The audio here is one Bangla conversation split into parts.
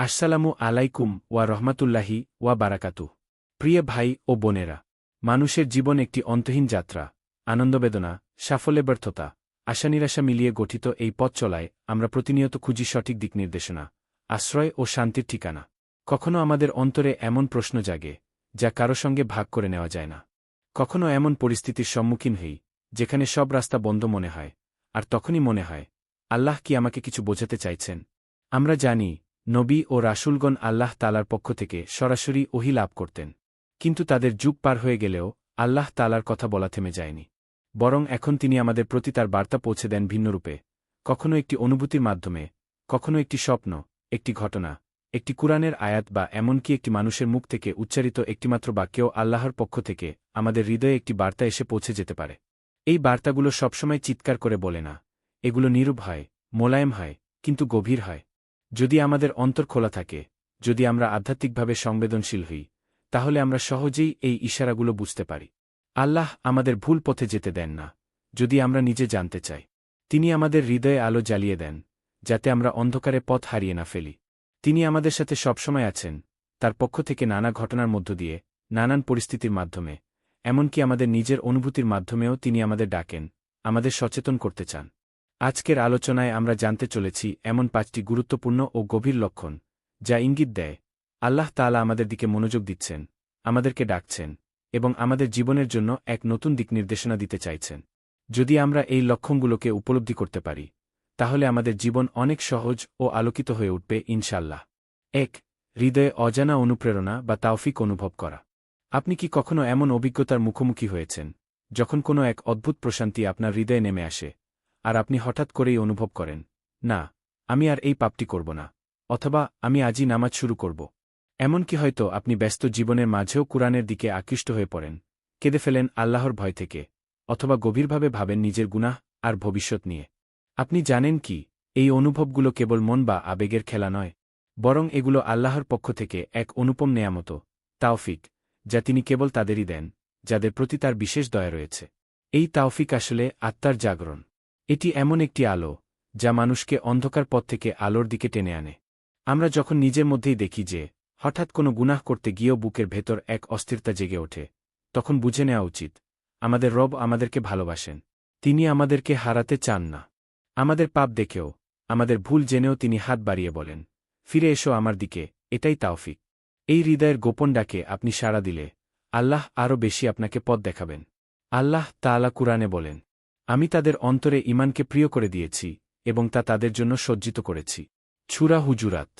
আসসালামু আলাইকুম ওয়া রহমাতুল্লাহি ওয়া বারাকাতু প্রিয় ভাই ও বোনেরা, মানুষের জীবন একটি অন্তহীন যাত্রা, আনন্দবেদনা সাফল্যে ব্যর্থতা আশা নিরাশা মিলিয়ে গঠিত এই পথ চলায় আমরা প্রতিনিয়ত খুঁজি সঠিক দিক নির্দেশনা, আশ্রয় ও শান্তির ঠিকানা। কখনো আমাদের অন্তরে এমন প্রশ্ন জাগে, যা কারও সঙ্গে ভাগ করে নেওয়া যায় না। কখনো এমন পরিস্থিতির সম্মুখীন হই, যেখানে সব রাস্তা বন্ধ মনে হয়, আর তখনই মনে হয়, আল্লাহ কি আমাকে কিছু বোঝাতে চাইছেন? আমরা জানি নবী ও রাসুলগণ আল্লাহ তালার পক্ষ থেকে সরাসরি ওহি লাভ করতেন। কিন্তু তাদের যুগ পার হয়ে গেলেও আল্লাহ তালার কথা বলা থেমে যায়নি। বরং এখন তিনি আমাদের প্রতি তার বার্তা পৌঁছে দেন ভিন্নরূপে। কখনো একটি অনুভূতির মাধ্যমে, কখনো একটি স্বপ্ন, একটি ঘটনা, একটি কুরআনের আয়াত বা এমনকি একটি মানুষের মুখ থেকে উচ্চারিত একটিমাত্র বাক্যেও আল্লাহর পক্ষ থেকে আমাদের হৃদয়ে একটি বার্তা এসে পৌঁছে যেতে পারে। এই বার্তাগুলো সবসময় চিৎকার করে বলে না, এগুলো নিরূপ হয়, মোলায়েম হয়, কিন্তু গভীর হয়। যদি আমাদের অন্তর খোলা থাকে, যদি আমরা আধ্যাত্মিকভাবে সংবেদনশীল হই, তাহলে আমরা সহজেই এই ইশারাগুলো বুঝতে পারি। আল্লাহ আমাদের ভুল পথে যেতে দেন না, যদি আমরা নিজে জানতে চাই। তিনি আমাদের হৃদয়ে আলো জ্বালিয়ে দেন, যাতে আমরা অন্ধকারে পথ হারিয়ে না ফেলি। তিনি আমাদের সাথে সবসময় আছেন, তার পক্ষ থেকে নানা ঘটনার মধ্য দিয়ে, নানান পরিস্থিতির মাধ্যমে, এমনকি আমাদের নিজের অনুভূতির মাধ্যমেও তিনি আমাদের ডাকেন, আমাদের সচেতন করতে চান। আজকের আলোচনায় আমরা জানতে চলেছি এমন পাঁচটি গুরুত্বপূর্ণ ও গভীর লক্ষণ, যা ইঙ্গিত দেয়। আল্লাহ তালা আমাদের দিকে মনোযোগ দিচ্ছেন, আমাদেরকে ডাকছেন, এবং আমাদের জীবনের জন্য এক নতুন দিক নির্দেশনা দিতে চাইছেন। যদি আমরা এই লক্ষণগুলোকে উপলব্ধি করতে পারি, তাহলে আমাদের জীবন অনেক সহজ ও আলোকিত হয়ে উঠবে ইনশাল্লাহ এক, হৃদয়ে অজানা অনুপ্রেরণা বা তাওফিক অনুভব করা। আপনি কি কখনো এমন অভিজ্ঞতার মুখোমুখি হয়েছেন, যখন কোনো এক অদ্ভুত প্রশান্তি আপনার হৃদয়ে নেমে আসে? আর আপনি হঠাৎ করেই অনুভব করেন, না, আমি আর এই পাপটি করব না, অথবা আমি আজই নামাজ শুরু করব। এমনকি হয়তো আপনি ব্যস্ত জীবনের মাঝেও কুরআনের দিকে আকৃষ্ট হয়ে পড়েন, কেঁদে ফেলেন আল্লাহর ভয় থেকে, অথবা গভীরভাবে ভাবেন নিজের গুনাহ আর ভবিষ্যৎ নিয়ে। আপনি জানেন কি, এই অনুভবগুলো কেবল মন বা আবেগের খেলা নয়, বরং এগুলো আল্লাহর পক্ষ থেকে এক অনুপম নেয়ামত, তাওফিক, যা তিনি কেবল তাদেরই দেন, যাদের প্রতি তার বিশেষ দয়া রয়েছে। এই তাওফিক আসলে আত্মার জাগরণ। এটি এমন একটি আলো, যা মানুষকে অন্ধকার পথ থেকে আলোর দিকে টেনে আনে। আমরা যখন নিজের মধ্যেই দেখি যে, হঠাৎ কোনো গুনাহ করতে গিয়েও বুকের ভেতর এক অস্থিরতা জেগে ওঠে, তখন বুঝে নেওয়া উচিত, আমাদের রব আমাদেরকে ভালোবাসেন, তিনি আমাদেরকে হারাতে চান না। আমাদের পাপ দেখেও, আমাদের ভুল জেনেও তিনি হাত বাড়িয়ে বলেন, ফিরে এসো আমার দিকে, এটাই তাওফিক। এই হৃদয়ের গোপন ডাকে আপনি সাড়া দিলে, আল্লাহ আরও বেশি আপনাকে পথ দেখাবেন। আল্লাহ তালা কুরআনে বলেন আমি তাদের অন্তরে ইমানকে প্রিয় করে দিয়েছি এবং তা তাদের জন্য সজ্জিত করেছি। ছুরা হুজুরাত।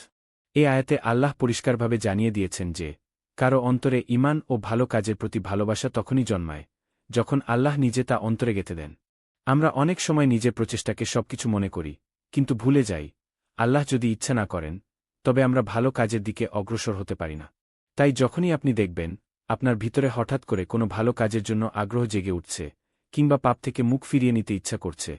এ আয়াতে আল্লাহ পরিষ্কারভাবে জানিয়ে দিয়েছেন যে, কারও অন্তরে ইমান ও ভালো কাজের প্রতি ভালোবাসা তখনই জন্মায়, যখন আল্লাহ নিজে তা অন্তরে গেতে দেন। আমরা অনেক সময় নিজের প্রচেষ্টাকে সবকিছু মনে করি, কিন্তু ভুলে যাই, আল্লাহ যদি ইচ্ছা না করেন, তবে আমরা ভালো কাজের দিকে অগ্রসর হতে পারি না। তাই যখনই আপনি দেখবেন, আপনার ভিতরে হঠাৎ করে কোনো ভালো কাজের জন্য আগ্রহ জেগে উঠছে কিংবা পাপ থেকে মুখ ফিরিয়ে নিতে ইচ্ছা করছে।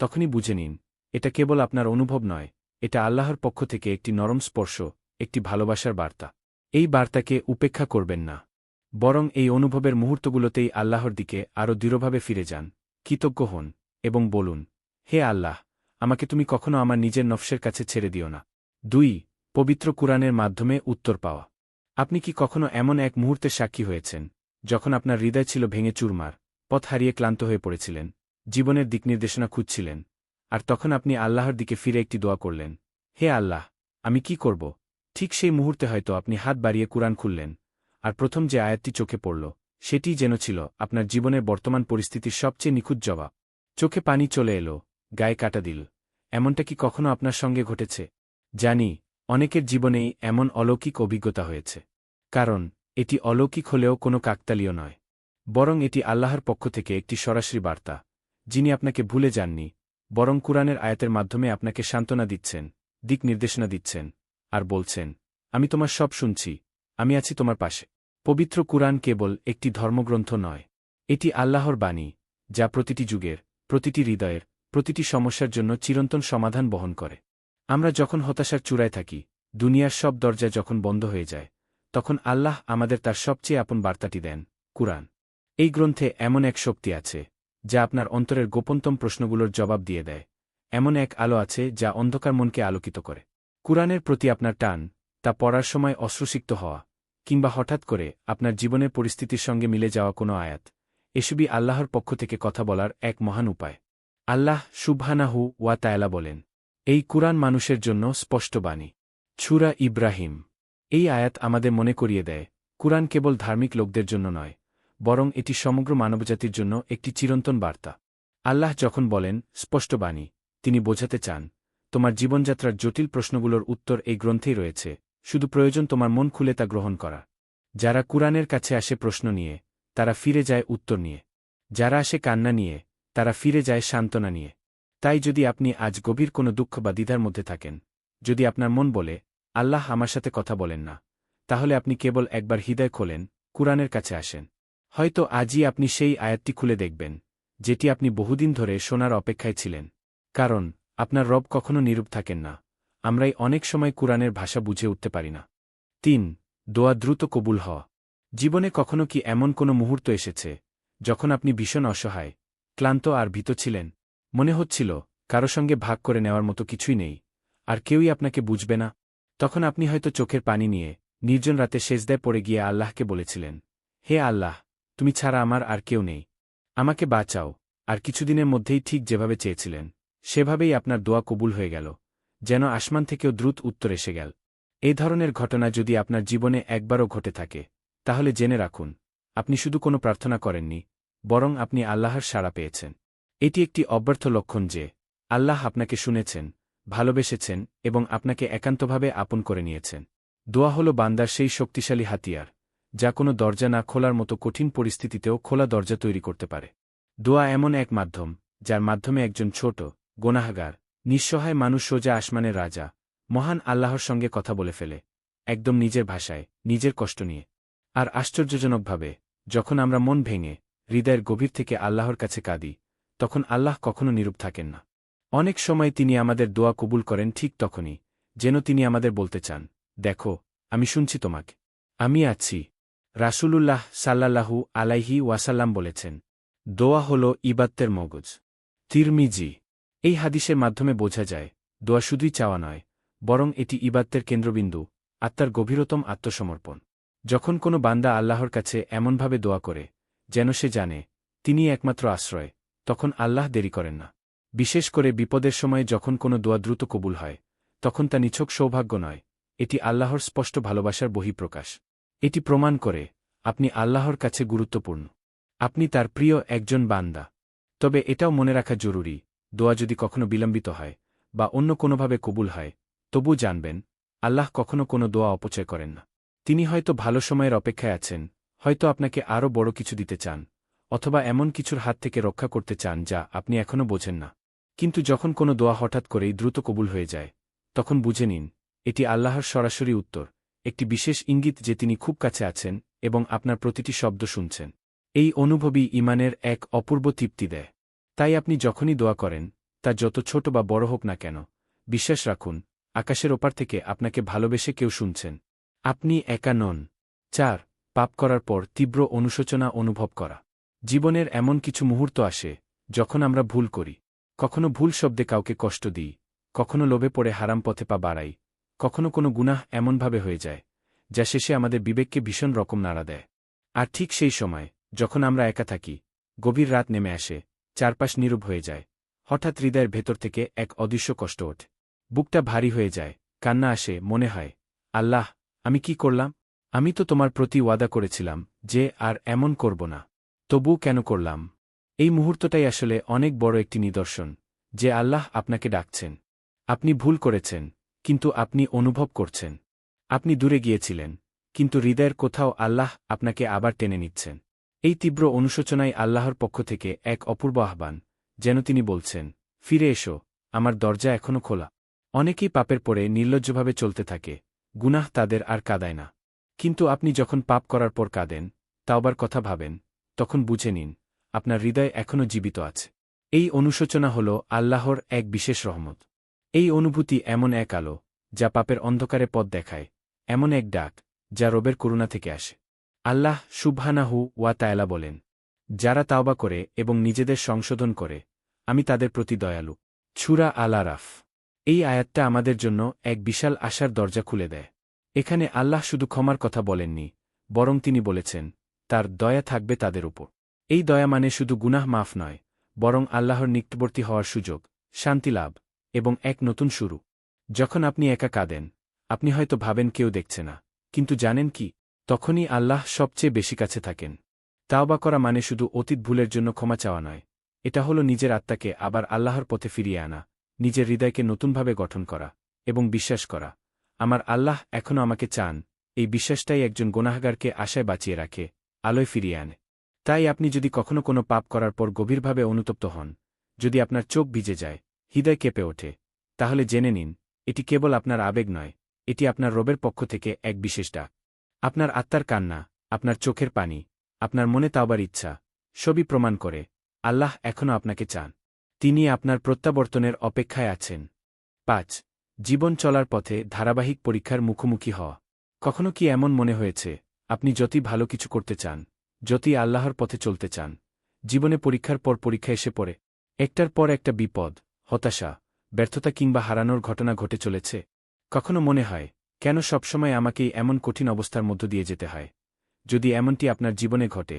তখনই বুঝে নিন, এটা কেবল আপনার অনুভব নয়, এটা আল্লাহর পক্ষ থেকে একটি নরম স্পর্শ, একটি ভালোবাসার বার্তা। এই বার্তাকে উপেক্ষা করবেন না। বরং এই অনুভবের মুহূর্তগুলোতেই আল্লাহর দিকে আরও দৃঢ়ভাবে ফিরে যান, কৃতজ্ঞ হন এবং বলুন, হে আল্লাহ, আমাকে তুমি কখনো আমার নিজের নফসের কাছে ছেড়ে দিও না। দুই, পবিত্র কুরআনের মাধ্যমে উত্তর পাওয়া। আপনি কি কখনো এমন এক মুহূর্তে সাক্ষী হয়েছেন, যখন আপনার হৃদয় ছিল ভেঙে চুরমার? পথ হারিয়ে ক্লান্ত হয়ে পড়েছিলেন, জীবনের দিক নির্দেশনা খুঁজছিলেন, আর তখন আপনি আল্লাহর দিকে ফিরে একটি দোয়া করলেন, হে আল্লাহ, আমি কি করব? ঠিক সেই মুহূর্তে হয়তো আপনি হাত বাড়িয়ে কুরআন খুললেন, আর প্রথম যে আয়াতটি চোখে পড়ল সেটিই যেন ছিল আপনার জীবনের বর্তমান পরিস্থিতির সবচেয়ে নিখুঁত জবাব। চোখে পানি চলে এলো, গায়ে কাটা দিল, এমনটা কি কখনো আপনার সঙ্গে ঘটেছে? জানি, অনেকের জীবনেই এমন অলৌকিক অভিজ্ঞতা হয়েছে, কারণ এটি অলৌকিক হলেও কোনো কাকতালীয় নয়। বরং এটি আল্লাহর পক্ষ থেকে একটি সরাসরি বার্তা, যিনি আপনাকে ভুলে যাননি, বরং কুরআনের আয়াতের মাধ্যমে আপনাকে সান্ত্বনা দিচ্ছেন, দিক নির্দেশনা দিচ্ছেন, আর বলছেন, আমি তোমার সব শুনছি, আমি আছি তোমার পাশে। পবিত্র কুরআন কেবল একটি ধর্মগ্রন্থ নয়, এটি আল্লাহর বাণী, যা প্রতিটি যুগের, প্রতিটি হৃদয়ের, প্রতিটি সমস্যার জন্য চিরন্তন সমাধান বহন করে। আমরা যখন হতাশার চূড়ায় থাকি, দুনিয়ার সব দরজা যখন বন্ধ হয়ে যায়, তখন আল্লাহ আমাদের তার সবচেয়ে আপন বার্তাটি দেন, কুরআন। এই গ্রন্থে এমন এক শক্তি আছে, যা আপনার অন্তরের গোপনতম প্রশ্নগুলোর জবাব দিয়ে দেয়। এমন এক আলো আছে যা অন্ধকার মনকে আলোকিত করে। কুরআনের প্রতি আপনার টান, তা পড়ার সময় অশ্রুসিক্ত হওয়া, কিংবা হঠাৎ করে আপনার জীবনের পরিস্থিতির সঙ্গে মিলে যাওয়া কোনো আয়াত, এসবই আল্লাহর পক্ষ থেকে কথা বলার এক মহান উপায়। আল্লাহ সুবহানাহু ওয়া তায়ালা বলেন, এই কুরআন মানুষের জন্য স্পষ্ট বাণী। ছুরা ইব্রাহিম। এই আয়াত আমাদের মনে করিয়ে দেয়, কুরআন কেবল ধার্মিক লোকদের জন্য নয় বরং এটি সমগ্র মানবজাতির জন্য একটি চিরন্তন বার্তা। আল্লাহ যখন বলেন, স্পষ্ট বাণী তিনি বোঝাতে চান, তোমার জীবনযাত্রার জটিল প্রশ্নগুলোর উত্তর এই গ্রন্থেই রয়েছে, শুধু প্রয়োজন তোমার মন খুলে তা গ্রহণ করা। যারা কুরআনের কাছে আসে প্রশ্ন নিয়ে, তারা ফিরে যায় উত্তর নিয়ে। যারা আসে কান্না নিয়ে, তারা ফিরে যায় সান্ত্বনা নিয়ে। তাই যদি আপনি আজ গভীর কোনো দুঃখ বা দ্বিধার মধ্যে থাকেন, যদি আপনার মন বলে, আল্লাহ আমার সাথে কথা বলেন না তাহলে আপনি কেবল একবার হৃদয় খোলেন, কুরআনের কাছে আসেন। হয়তো আজই আপনি সেই আয়াতটি খুলে দেখবেন, যেটি আপনি বহুদিন ধরে শোনার অপেক্ষায় ছিলেন। কারণ, আপনার রব কখনো নিরূপ থাকেন না। আমরাই অনেক সময় কুরআনের ভাষা বুঝে উঠতে পারি না। তিন, দোয়া দ্রুত কবুল হওয়া। জীবনে কখনো কি এমন কোনো মুহূর্ত এসেছে, যখন আপনি ভীষণ অসহায়, ক্লান্ত আর ভীত ছিলেন? মনে হচ্ছিল, কারও সঙ্গে ভাগ করে নেওয়ার মতো কিছুই নেই, আর কেউই আপনাকে বুঝবে না। তখন আপনি হয়তো চোখের পানি নিয়ে, নির্জন রাতে সেজদায় পড়ে গিয়ে আল্লাহকে বলেছিলেন, হে আল্লাহ তুমি ছাড়া আমার আর কেউ নেই। আমাকে বাঁচাও, আর কিছুদিনের মধ্যেই ঠিক যেভাবে চেয়েছিলেন, সেভাবেই আপনার দোয়া কবুল হয়ে গেল, যেন আসমান থেকেও দ্রুত উত্তর এসে গেল। এই ধরনের ঘটনা যদি আপনার জীবনে একবারও ঘটে থাকে, তাহলে জেনে রাখুন, আপনি শুধু কোনো প্রার্থনা করেননি, বরং আপনি আল্লাহর সাড়া পেয়েছেন। এটি একটি অব্যর্থ লক্ষণ যে, আল্লাহ আপনাকে শুনেছেন, ভালোবেসেছেন এবং আপনাকে একান্তভাবে আপন করে নিয়েছেন। দোয়া হল বান্দার সেই শক্তিশালী হাতিয়ার যা কোনো দরজা না খোলার মতো কঠিন পরিস্থিতিতেও খোলা দরজা তৈরি করতে পারে। দোয়া এমন এক মাধ্যম, যার মাধ্যমে একজন ছোট, গোনাহাগার, নিঃসহায় মানুষ সোজা আসমানের রাজা, মহান আল্লাহর সঙ্গে কথা বলে ফেলে, একদম নিজের ভাষায়, নিজের কষ্ট নিয়ে। আর আশ্চর্যজনকভাবে, যখন আমরা মন ভেঙে, হৃদয়ের গভীর থেকে আল্লাহর কাছে কাঁদি, তখন আল্লাহ কখনো নিরূপ থাকেন না। অনেক সময় তিনি আমাদের দোয়া কবুল করেন ঠিক তখনই, যেন তিনি আমাদের বলতে চান, দেখো, আমি শুনছি তোমাকে। আমি আছি রাসূলুল্লাহ সাল্লাল্লাহু আলাইহি ওয়াসাল্লাম বলেছেন, দোয়া হল ইবাত্তের মগজ। তিরমিজি, এই হাদিসের মাধ্যমে বোঝা যায়, দোয়া শুধুই চাওয়া নয়, বরং এটি ইবাত্তের কেন্দ্রবিন্দু, আত্মার গভীরতম আত্মসমর্পণ। যখন কোনো বান্দা আল্লাহর কাছে এমনভাবে দোয়া করে, যেন সে জানে তিনি একমাত্র আশ্রয়, তখন আল্লাহ দেরি করেন না। বিশেষ করে বিপদের সময়ে যখন কোনো দোয়া দ্রুত কবুল হয়, তখন তা নিছক সৌভাগ্য নয়, এটি আল্লাহর স্পষ্ট ভালোবাসার বহিঃপ্রকাশ। এটি প্রমাণ করে, আপনি আল্লাহর কাছে গুরুত্বপূর্ণ। আপনি তার প্রিয় একজন বান্দা। তবে এটাও মনে রাখা জরুরি, দোয়া যদি কখনো বিলম্বিত হয়, বা অন্য কোনোভাবে কবুল হয়, তবু জানবেন, আল্লাহ কখনো কোনো দোয়া অপচয় করেন না। তিনি হয়তো ভালো সময়ের অপেক্ষায় আছেন, হয়তো আপনাকে আরও বড় কিছু দিতে চান, অথবা এমন কিছুর হাত থেকে রক্ষা করতে চান যা আপনি এখনও বোঝেন না। কিন্তু যখন কোনো দোয়া হঠাৎ করেই দ্রুত কবুল হয়ে যায়, তখন বুঝে নিন, এটি আল্লাহর সরাসরি উত্তর। একটি বিশেষ ইঙ্গিত যে তিনি খুব কাছে আছেন এবং আপনার প্রতিটি শব্দ শুনছেন। এই অনুভবই ইমানের এক অপূর্ব তৃপ্তি দেয়। তাই আপনি যখনই দোয়া করেন, তা যত ছোট বা বড় হোক না কেন, বিশ্বাস রাখুন, আকাশের ওপার থেকে আপনাকে ভালোবেসে কেউ শুনছেন। আপনি একা নন। চার, পাপ করার পর তীব্র অনুশোচনা অনুভব করা। জীবনের এমন কিছু মুহূর্ত আসে, যখন আমরা ভুল করি। কখনো ভুল শব্দে কাউকে কষ্ট দিই, কখনো লোভে পড়ে হারাম পথে পা বাড়াই কখনো কোনো গুনাহ এমনভাবে হয়ে যায়, যা শেষে আমাদের বিবেককে ভীষণ রকম নাড়া দেয়। আর ঠিক সেই সময়, যখন আমরা একা থাকি, গভীর রাত নেমে আসে, চারপাশ নীরব হয়ে যায়, হঠাৎ হৃদয়ের ভেতর থেকে এক অদৃশ্য কষ্ট ওঠে। বুকটা ভারী হয়ে যায়, কান্না আসে, মনে হয়, আল্লাহ, আমি কি করলাম? আমি তো তোমার প্রতি ওয়াদা করেছিলাম যে আর এমন করব না। তবু কেন করলাম? এই মুহূর্তটাই আসলে অনেক বড় একটি নিদর্শন, যে আল্লাহ আপনাকে ডাকছেন। আপনি ভুল করেছেন কিন্তু আপনি অনুভব করছেন। আপনি দূরে গিয়েছিলেন, কিন্তু হৃদয়ের কোথাও আল্লাহ আপনাকে আবার টেনে নিচ্ছেন। এই তীব্র অনুশোচনায় আল্লাহর পক্ষ থেকে এক অপূর্ব আহ্বান, যেন তিনি বলছেন, ফিরে এসো, আমার দরজা এখনও খোলা। অনেকেই পাপের পরে নির্লজ্জভাবে চলতে থাকে, গুনাহ তাদের আর কাদায় না। কিন্তু আপনি যখন পাপ করার পর কাঁদেন, তাওবার কথা ভাবেন, তখন বুঝে নিন, আপনার হৃদয় এখনও জীবিত আছে। এই অনুশোচনা হল আল্লাহর এক বিশেষ রহমত। এই অনুভূতি এমন এক আলো, যা পাপের অন্ধকারে পথ দেখায়, এমন এক ডাক, যা রবের করুণা থেকে আসে। আল্লাহ সুবহানাহু ওয়া তায়লা বলেন, যারা তাওবা করে এবং নিজেদের সংশোধন করে, আমি তাদের প্রতি দয়ালু। ছুরা আল আরাফ এই আয়াতটা আমাদের জন্য এক বিশাল আশার দরজা খুলে দেয়। এখানে আল্লাহ শুধু ক্ষমার কথা বলেননি, বরং তিনি বলেছেন, তার দয়া থাকবে তাদের উপর। এই দয়া মানে শুধু গুনাহ মাফ নয়, বরং আল্লাহর নিকটবর্তী হওয়ার সুযোগ, শান্তি লাভ। এবং এক নতুন শুরু। যখন আপনি একা কাঁদেন, আপনি হয়তো ভাবেন কেউ দেখছে না, কিন্তু জানেন কি, তখনই আল্লাহ সবচেয়ে বেশি কাছে থাকেন। তাওবা করা মানে শুধু অতীত ভুলের জন্য ক্ষমা চাওয়া নয়, এটা হলো নিজের আত্মাকে আবার আল্লাহর পথে ফিরিয়ে আনা, নিজের হৃদয়কে নতুনভাবে গঠন করা এবং বিশ্বাস করা, আমার আল্লাহ এখনও আমাকে চান, এই বিশ্বাসটাই একজন গোনাহগারকে আশায় বাঁচিয়ে রাখে, আলোয় ফিরিয়ে আনে। তাই আপনি যদি কখনো কোনো পাপ করার পর গভীরভাবে অনুতপ্ত হন, যদি আপনার চোখ ভিজে যায় হৃদয় কেঁপে ওঠে। তাহলে জেনে নিন, এটি কেবল আপনার আবেগ নয়, এটি আপনার রবের পক্ষ থেকে এক বিশেষ ডাক। আপনার আত্মার কান্না, আপনার চোখের পানি, আপনার মনে তাওবার ইচ্ছা, সবই প্রমাণ করে, আল্লাহ এখনও আপনাকে চান। তিনি আপনার প্রত্যাবর্তনের অপেক্ষায় আছেন। পাঁচ, জীবন চলার পথে ধারাবাহিক পরীক্ষার মুখোমুখি হওয়া। কখনো কি এমন মনে হয়েছে, আপনি যতই ভালো কিছু করতে চান, যতই আল্লাহর পথে চলতে চান, জীবনে পরীক্ষার পর পরীক্ষা এসে পড়ে, একটার পর একটা বিপদ হতাশা, ব্যর্থতা কিংবা হারানোর ঘটনা ঘটে চলেছে। কখনো মনে হয়, কেন সবসময় আমাকেই এমন কঠিন অবস্থার মধ্য দিয়ে যেতে হয়? যদি এমনটি আপনার জীবনে ঘটে,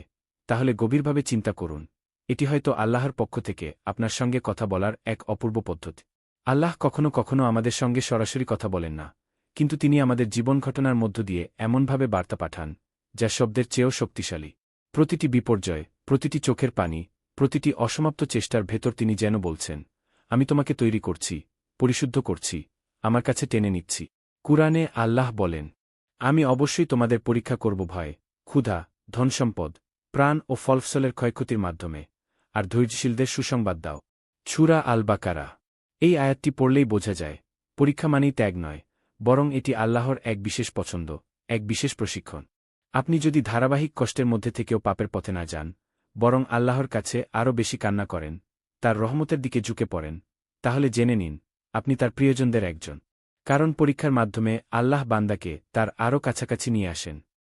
তাহলে গভীরভাবে চিন্তা করুন। এটি হয়তো আল্লাহর পক্ষ থেকে আপনার সঙ্গে কথা বলার এক অপূর্ব পদ্ধতি। আল্লাহ কখনো কখনো আমাদের সঙ্গে সরাসরি কথা বলেন না, কিন্তু তিনি আমাদের জীবন ঘটনার মধ্য দিয়ে এমনভাবে বার্তা পাঠান, যা শব্দের চেয়েও শক্তিশালী। প্রতিটি বিপর্যয়, প্রতিটি চোখের পানি, প্রতিটি অসমাপ্ত চেষ্টার ভেতর তিনি যেন বলছেন আমি তোমাকে তৈরি করছি, পরিশুদ্ধ করছি, আমার কাছে টেনে নিচ্ছি। কুরআনে আল্লাহ বলেন, আমি অবশ্যই তোমাদের পরীক্ষা করব ভয়, ক্ষুধা, ধনসম্পদ, প্রাণ ও ফলফসলের ক্ষয়ক্ষতির মাধ্যমে, আর ধৈর্যশীলদের সুসংবাদ দাও। ছুরা আল বাকারা এই আয়াতটি পড়লেই বোঝা যায়, পরীক্ষা মানেই ত্যাগ নয়, বরং এটি আল্লাহর এক বিশেষ পছন্দ, এক বিশেষ প্রশিক্ষণ। আপনি যদি ধারাবাহিক কষ্টের মধ্যে থেকেও পাপের পথে না যান, বরং আল্লাহর কাছে আরও বেশি কান্না করেন তার রহমতের দিকে ঝুঁকে পড়েন। তাহলে জেনে নিন, আপনি তার প্রিয়জনদের একজন। কারণ পরীক্ষার মাধ্যমে আল্লাহ বান্দাকে তার আরও কাছাকাছি নিয়ে আসেন।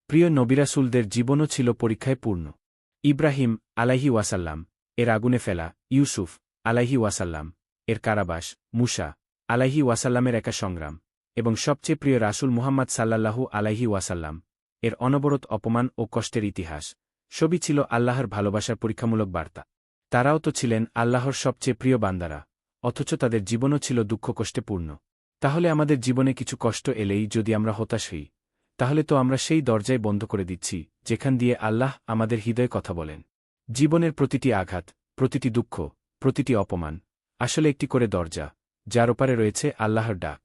প্রিয় নবিরাসুলদের জীবনও ছিল পরীক্ষায় পূর্ণ। ইব্রাহিম আলাহি ওয়াসাল্লাম, এর আগুনে ফেলা, ইউসুফ আলাহি ওয়াসাল্লাম, এর কারাবাস, মুসা আলাহি ওয়াসাল্লামের একা সংগ্রাম, এবং সবচেয়ে প্রিয় রাসুল মুহাম্মদ সাল্লাল্লাহু আলাহি ওয়াসাল্লাম, এর অনবরত অপমান ও কষ্টের ইতিহাস, সবই ছিল আল্লাহর ভালোবাসার পরীক্ষামূলক বার্তা। তারাও তো ছিলেন আল্লাহর সবচেয়ে প্রিয় বান্দারা, অথচ তাদের জীবনও ছিল দুঃখ কষ্টে পূর্ণ। তাহলে আমাদের জীবনে কিছু কষ্ট এলেই যদি আমরা হতাশ হই, তাহলে তো আমরা সেই দরজায় বন্ধ করে দিচ্ছি, যেখান দিয়ে আল্লাহ আমাদের হৃদয়ে কথা বলেন। জীবনের প্রতিটি আঘাত, প্রতিটি দুঃখ, প্রতিটি অপমান, আসলে একটি করে দরজা, যার ওপারে রয়েছে আল্লাহর ডাক।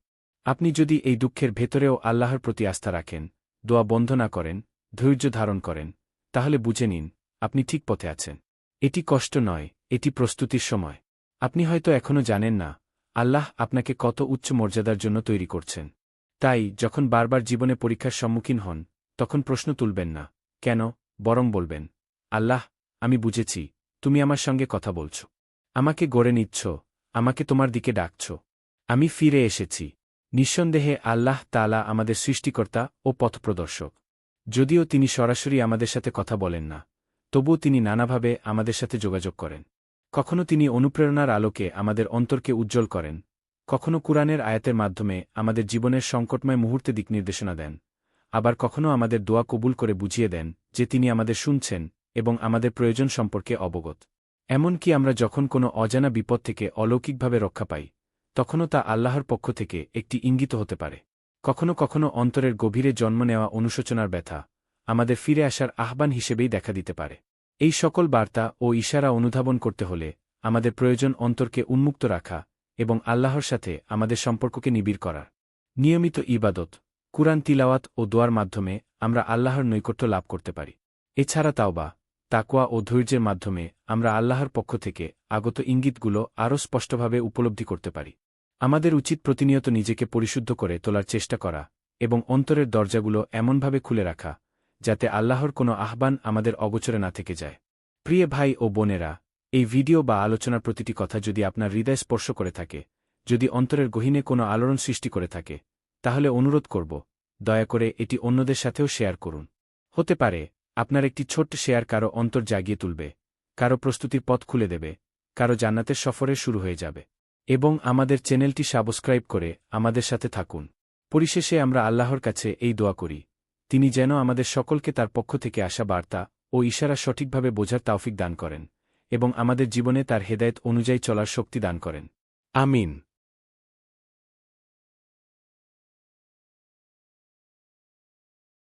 আপনি যদি এই দুঃখের ভেতরেও আল্লাহর প্রতি আস্থা রাখেন, দোয়া বন্ধ না করেন, ধৈর্য ধারণ করেন, তাহলে বুঝে নিন, আপনি ঠিক পথে আছেন। এটি কষ্ট নয়, এটি প্রস্তুতির সময়। আপনি হয়তো এখনও জানেন না, আল্লাহ আপনাকে কত উচ্চ মর্যাদার জন্য তৈরি করছেন। তাই, যখন বারবার জীবনে পরীক্ষার সম্মুখীন হন, তখন প্রশ্ন তুলবেন না, কেন, বরং বলবেন, আল্লাহ, আমি বুঝেছি, তুমি আমার সঙ্গে কথা বলছ। আমাকে গড়ে নিচ্ছ, আমাকে তোমার দিকে ডাকছ। আমি ফিরে এসেছি। নিঃসন্দেহে আল্লাহ তালা আমাদের সৃষ্টিকর্তা ও পথপ্রদর্শক। যদিও তিনি সরাসরি আমাদের সাথে কথা বলেন না তবুও তিনি নানাভাবে আমাদের সাথে যোগাযোগ করেন। কখনো তিনি অনুপ্রেরণার আলোকে আমাদের অন্তরকে উজ্জ্বল করেন। কখনো কুরআনের আয়াতের মাধ্যমে আমাদের জীবনের সংকটময় মুহূর্তে দিক নির্দেশনা দেন। আবার কখনো আমাদের দোয়া কবুল করে বুঝিয়ে দেন যে তিনি আমাদের শুনছেন এবং আমাদের প্রয়োজন সম্পর্কে অবগত। এমনকি আমরা যখন কোনো অজানা বিপদ থেকে অলৌকিকভাবে রক্ষা পাই, তখনও তা আল্লাহর পক্ষ থেকে একটি ইঙ্গিত হতে পারে। কখনো কখনো অন্তরের গভীরে জন্ম নেওয়া অনুশোচনার ব্যথা আমাদের ফিরে আসার আহ্বান হিসেবেই দেখা দিতে পারে। এই সকল বার্তা ও ইশারা অনুধাবন করতে হলে আমাদের প্রয়োজন অন্তরকে উন্মুক্ত রাখা এবং আল্লাহর সাথে আমাদের সম্পর্ককে নিবিড় করার। নিয়মিত ইবাদত, কুরআন তিলাওয়াত ও দোয়ার মাধ্যমে আমরা আল্লাহর নৈকট্য লাভ করতে পারি। এছাড়া তাওবা তাকোয়া ও ধৈর্যের মাধ্যমে আমরা আল্লাহর পক্ষ থেকে আগত ইঙ্গিতগুলো আরও স্পষ্টভাবে উপলব্ধি করতে পারি। আমাদের উচিত প্রতিনিয়ত নিজেকে পরিশুদ্ধ করে তোলার চেষ্টা করা এবং অন্তরের দরজাগুলো এমনভাবে খুলে রাখা যাতে আল্লাহর কোনো আহ্বান আমাদের অগোচরে না থেকে যায়। প্রিয় ভাই ও বোনেরা, এই ভিডিও বা আলোচনার প্রতিটি কথা যদি আপনার হৃদয় স্পর্শ করে থাকে, যদি অন্তরের গহীনে কোনো আলোড়ন সৃষ্টি করে থাকে, তাহলে অনুরোধ করব, দয়া করে এটি অন্যদের সাথেও শেয়ার করুন। হতে পারে, আপনার একটি ছোট্ট শেয়ার কারও অন্তর জাগিয়ে তুলবে, কারও প্রস্তুতির পথ খুলে দেবে, কারও জান্নাতের সফরে শুরু হয়ে যাবে। এবং আমাদের চ্যানেলটি সাবস্ক্রাইব করে আমাদের সাথে থাকুন। পরিশেষে আমরা আল্লাহর কাছে এই দোয়া করি তিনি যেন আমাদের সকলকে তার পক্ষ থেকে আসা বার্তা ও ইশারা সঠিকভাবে বোঝার তাওফিক দান করেন এবং আমাদের জীবনে তার হেদায়েত অনুযায়ী চলার শক্তি দান করেন। আমিন।